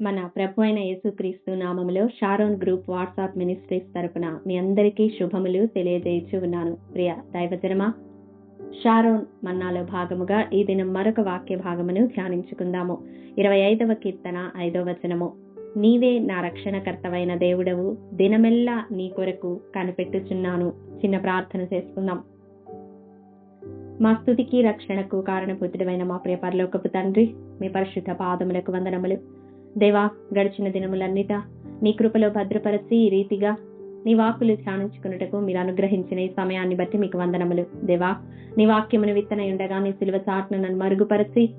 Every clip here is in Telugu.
మన ప్రభు అయిన యేసుక్రీస్తు నామములో షారోన్ గ్రూప్ వాట్సాప్ మినిస్ట్రీస్ తరపున మీ అందరికీ శుభములు తెలియజేయచ్చు ఉన్నాను. ప్రియ దైవజనమా షారోన్ మన్నాలో భాగముగా ఈ దినం మరొక వాక్య భాగమును ధ్యానించుకుందాము. ఇరవై ఐదవ కీర్తన ఐదవ వచనము. నీవే నా రక్షణకర్తవైన దేవుడవు దినమెల్లా నీ కొరకు కనిపెట్టుచున్నాను. చిన్న ప్రార్థన చేసుకుందాం. మా స్థుతికి రక్షణకు కారణపుత్రుడైన మా ప్రియ పరలోకపు తండ్రి మీ పరిశుద్ధ పాదములకు వందనములు. దేవా గడిచిన దినములన్నిట నీ కృపలో భద్రపరచి ఈ రీతిగా నీ వాక్కులు ధ్యానించుకున్నటకు మీరు అనుగ్రహించిన ఈ సమయాన్ని బట్టి మీకు వందనములు. దేవా నీ వాక్యమును విత్తన ఉండగా నీ సిలువ చాటును నన్ను మరుగుపరచి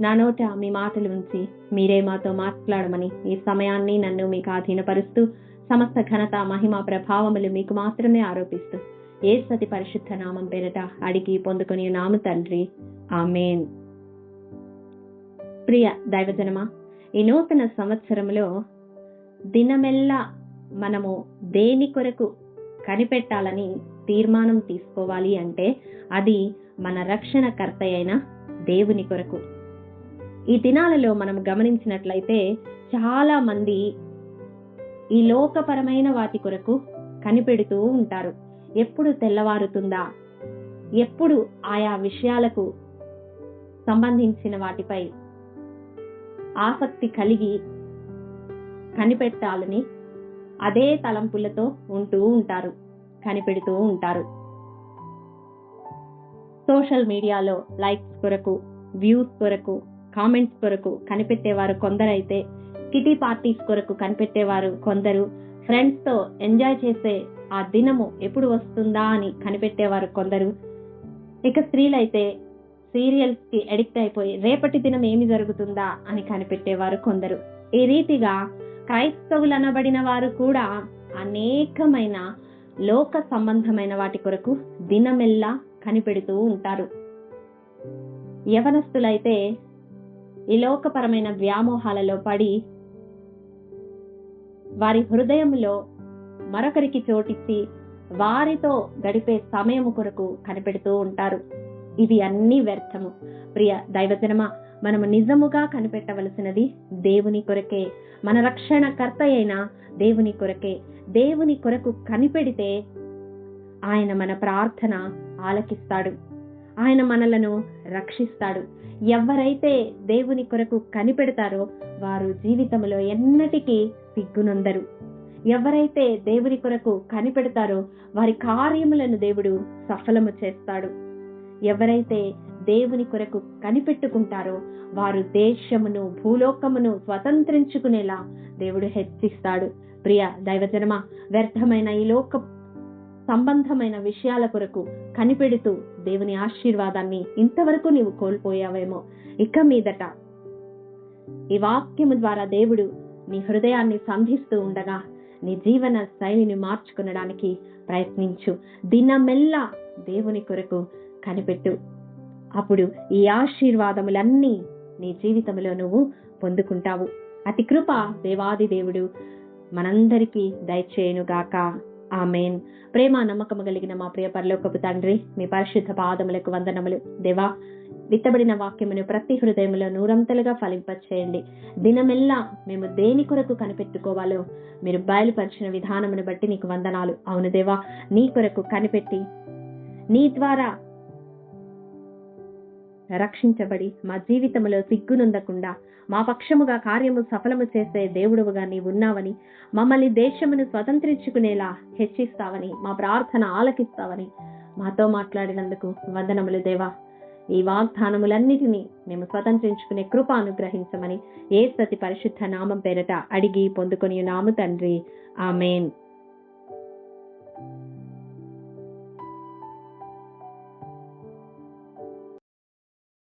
నా నోట మీ మాటలు ఉంచి మీరే మాతో మాట్లాడమని ఈ సమయాన్ని నన్ను మీకు ఆధీనపరుస్తూ సమస్త ఘనత మహిమ ప్రభావములు మీకు మాత్రమే ఆరోపిస్తూ ఏ సతి పరిశుద్ధ నామం పేరట అడిగి పొందుకొని నాము తండ్రి. ఆమెన్. ప్రియ దైవజనమా ఈ నూతన సంవత్సరంలో దినమెల్లా మనము దేని కొరకు కనిపెట్టాలని తీర్మానం తీసుకోవాలి అంటే అది మన రక్షణకర్త అయిన దేవుని కొరకు. ఈ దినాలలో మనం గమనించినట్లయితే చాలా మంది ఈ లోకపరమైన వాటి కొరకు కనిపెడుతూ ఉంటారు. ఎప్పుడు తెల్లవారుతుందా? ఎప్పుడు ఆయా విషయాలకు సంబంధించిన వాటిపై ఆసక్తి కలిగి కనిపెట్టాలని అదే తలంపులతో ఉంటూ ఉంటారు కనిపెడుతూ ఉంటారు. సోషల్ మీడియాలో లైక్స్ కొరకు వ్యూస్ కొరకు కామెంట్స్ కొరకు కనిపెట్టేవారు కొందరైతే కిటీ పార్టీస్ కొరకు కనిపెట్టేవారు కొందరు ఫ్రెండ్స్తో ఎంజాయ్ చేసే ఆ దినము ఎప్పుడు వస్తుందా అని కనిపెట్టేవారు కొందరు. ఇక స్త్రీలైతే సీరియల్స్కి అడిక్ట్ అయిపోయి రేపటి దినం ఏమి జరుగుతుందా అని కనిపెట్టేవారు కొందరు. ఈ రీతిగా క్రైస్తవులు అనబడిన వారు కూడా అనేకమైన లోక సంబంధమైన వాటి కొరకు దినమెల్లా కనిపెడుతూ ఉంటారు. యవనస్తులైతే ఈ లోకపరమైన వ్యామోహాలలో పడి వారి హృదయంలో మరొకరికి చోటిచ్చి వారితో గడిపే సమయము కొరకు కనిపెడుతూ ఉంటారు. ఇవి అన్ని వ్యర్థము. ప్రియ దైవజనమా మనము నిజముగా కనిపెట్టవలసినది దేవుని కొరకే. మన రక్షణకర్త అయిన దేవుని కొరకే. దేవుని కొరకు కనిపెడితే ఆయన మన ప్రార్థన ఆలకిస్తాడు. ఆయన మనలను రక్షిస్తాడు. ఎవరైతే దేవుని కొరకు కనిపెడతారో వారు జీవితంలో ఎన్నటికీ సిగ్గునొందరు. ఎవరైతే దేవుని కొరకు కనిపెడతారో వారి కార్యములను దేవుడు సఫలము చేస్తాడు. ఎవరైతే దేవుని కొరకు కనిపెట్టుకుంటారో వారు దేశమును భూలోకమును స్వతంత్రించుకునేలా దేవుడు హెచ్చిస్తాడు. ప్రియ దైవజనమ వ్యర్థమైన ఈ లోక సంబంధమైన విషయాల కొరకు కనిపెడుతూ దేవుని ఆశీర్వాదాన్ని ఇంతవరకు నీవు కోల్పోయావేమో. ఇక మీదట ఈ వాక్యము ద్వారా దేవుడు నీ హృదయాన్ని సంధిస్తూ ఉండగా నీ జీవన శైలిని మార్చుకునడానికి ప్రయత్నించు. దినమెల్లా దేవుని కొరకు కనిపెట్టు. అప్పుడు ఈ ఆశీర్వాదములన్నీ నీ జీవితంలో నువ్వు పొందుకుంటావు. అతి కృప దేవాది దేవుడు మనందరికీ దయచేయునుగాక. ఆమెన్. ప్రేమ నమ్మకము కలిగిన మా ప్రియ పరలోకపు తండ్రి మీ పరిశుద్ధ పాదములకు వందనములు. దేవా విత్తబడిన వాక్యమును ప్రతి హృదయంలో నూరంతలుగా ఫలింపచేయండి. దినమెల్లా మేము దేని కొరకు కనిపెట్టుకోవాలో మీరు బయలుపరిచిన విధానమును బట్టి నీకు వందనాలు. అవును దేవా నీ కొరకు కనిపెట్టి నీ ద్వారా రక్షించబడి మా జీవితంలో సిగ్గునుందకుండా మా పక్షముగా కార్యము సఫలము చేసే దేవుడుగా నీవు ఉన్నావని మమ్మల్ని దేశమును స్వతంత్రించుకునేలా హెచ్చిస్తావని మా ప్రార్థన ఆలకిస్తావని మాతో మాట్లాడినందుకు వందనములు దేవా. ఈ వాగ్దానములన్నిటినీ మేము స్వతంత్రించుకునే కృప అనుగ్రహించమని ఏ సతి పరిశుద్ధ నామం పేరట అడిగి పొందుకొని నాము తండ్రి. ఆమెన్.